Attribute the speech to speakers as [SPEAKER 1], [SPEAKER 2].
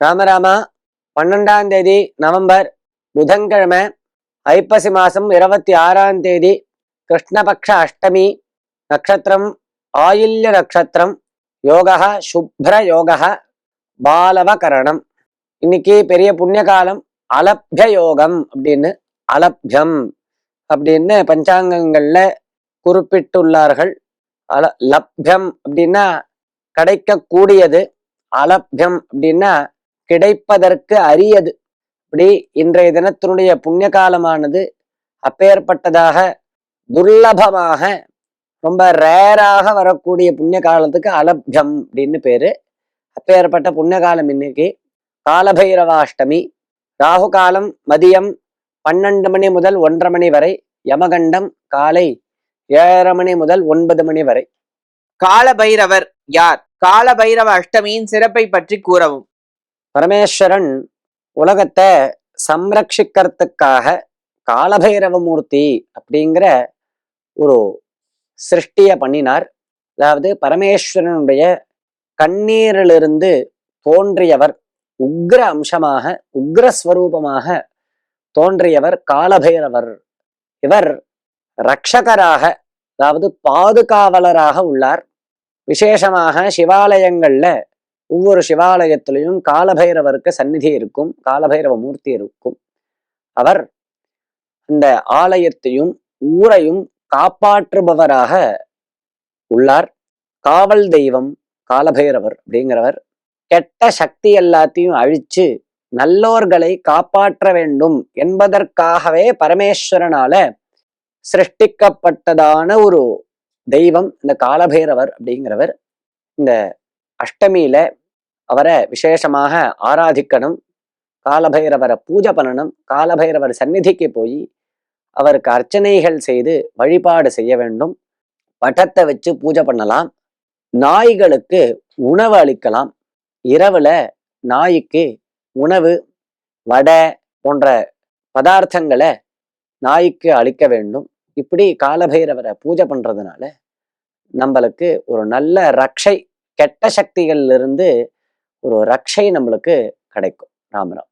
[SPEAKER 1] ராமராமா பன்னெண்டாம் தேதி நவம்பர் புதன்கிழமை ஐப்பசி மாதம் இருபத்தி ஆறாம் தேதி கிருஷ்ணபக்ஷ அஷ்டமி நட்சத்திரம் ஆயில்ய நட்சத்திரம் யோகா சுப்ர யோகா பாலவகரணம். இன்னைக்கு பெரிய புண்ணிய காலம் அலப்ய யோகம் அப்படின்னு அலப்யம் அப்படின்னு பஞ்சாங்கங்களில் குறிப்பிட்டுள்ளார்கள். அல லப்யம் அப்படின்னா கிடைக்கக்கூடியது அலப்யம் அப்படின்னா கிடைப்பதற்கு அரியது. இப்படி இன்றைய தினத்தினுடைய புண்ணிய காலமானது அப்பேற்பட்டதாக துர்லபமாக ரொம்ப ரேராக வரக்கூடிய புண்ணிய காலத்துக்கு அலப்யம் அப்படின்னு பேரு. அப்பேற்பட்ட புண்ணிய காலம் இன்னைக்கு. காலபைரவாஷ்டமி ராகு காலம் மதியம் பன்னெண்டு மணி முதல் ஒன்றரை மணி வரை யமகண்டம் காலை ஏழரை மணி முதல் ஒன்பது மணி வரை.
[SPEAKER 2] காலபைரவர் யார்? காலபைரவ அஷ்டமியின் சிறப்பை பற்றி கூறவும்.
[SPEAKER 1] பரமேஸ்வரன் உலகத்தை சம்ரட்சிக்கிறதுக்காக காலபைரவமூர்த்தி அப்படிங்கிற ஒரு சிருஷ்டியை பண்ணினார். அதாவது பரமேஸ்வரனுடைய கண்ணீரிலிருந்து தோன்றியவர் உக்ர அம்சமாக உக்ரஸ்வரூபமாக தோன்றியவர் காலபைரவர். இவர் ரக்ஷகராக அதாவது பாதுகாவலராக உள்ளார். விசேஷமாக சிவாலயங்கள்ல ஒவ்வொரு சிவாலயத்திலையும் காலபைரவருக்கு சந்நிதி இருக்கும் காலபைரவ மூர்த்தி இருக்கும். அவர் அந்த ஆலயத்தையும் ஊரையும் காப்பாற்றுபவராக உள்ளார். காவல் தெய்வம் காலபைரவர் அப்படிங்கிறவர் கெட்ட சக்தி எல்லாத்தையும் அழிச்சு நல்லோர்களை காப்பாற்ற வேண்டும் என்பதற்காகவே பரமேஸ்வரனால சிருஷ்டிக்கப்பட்டதான ஒரு தெய்வம் இந்த காலபைரவர் அப்படிங்கிறவர். இந்த அஷ்டமியில அவரை விசேஷமாக ஆராதிக்கணும். காலபைரவரை பூஜை பண்ணணும். காலபைரவர் சந்நிதிக்கு போய் அவருக்கு அர்ச்சனைகள் செய்து வழிபாடு செய்ய வேண்டும். பட்டத்தை வச்சு பூஜை பண்ணலாம். நாய்களுக்கு உணவு அளிக்கலாம். இரவுல நாய்க்கு உணவு வடை போன்ற பதார்த்தங்களை நாய்க்கு அளிக்க வேண்டும். இப்படி காலபைரவரை பூஜை பண்ணுறதுனால நம்மளுக்கு ஒரு நல்ல ரக்ஷை கெட்ட சக்திகள்லிருந்து ஒரு ரக்ஷை நம்மளுக்கு கிடைக்கும். ராமராம்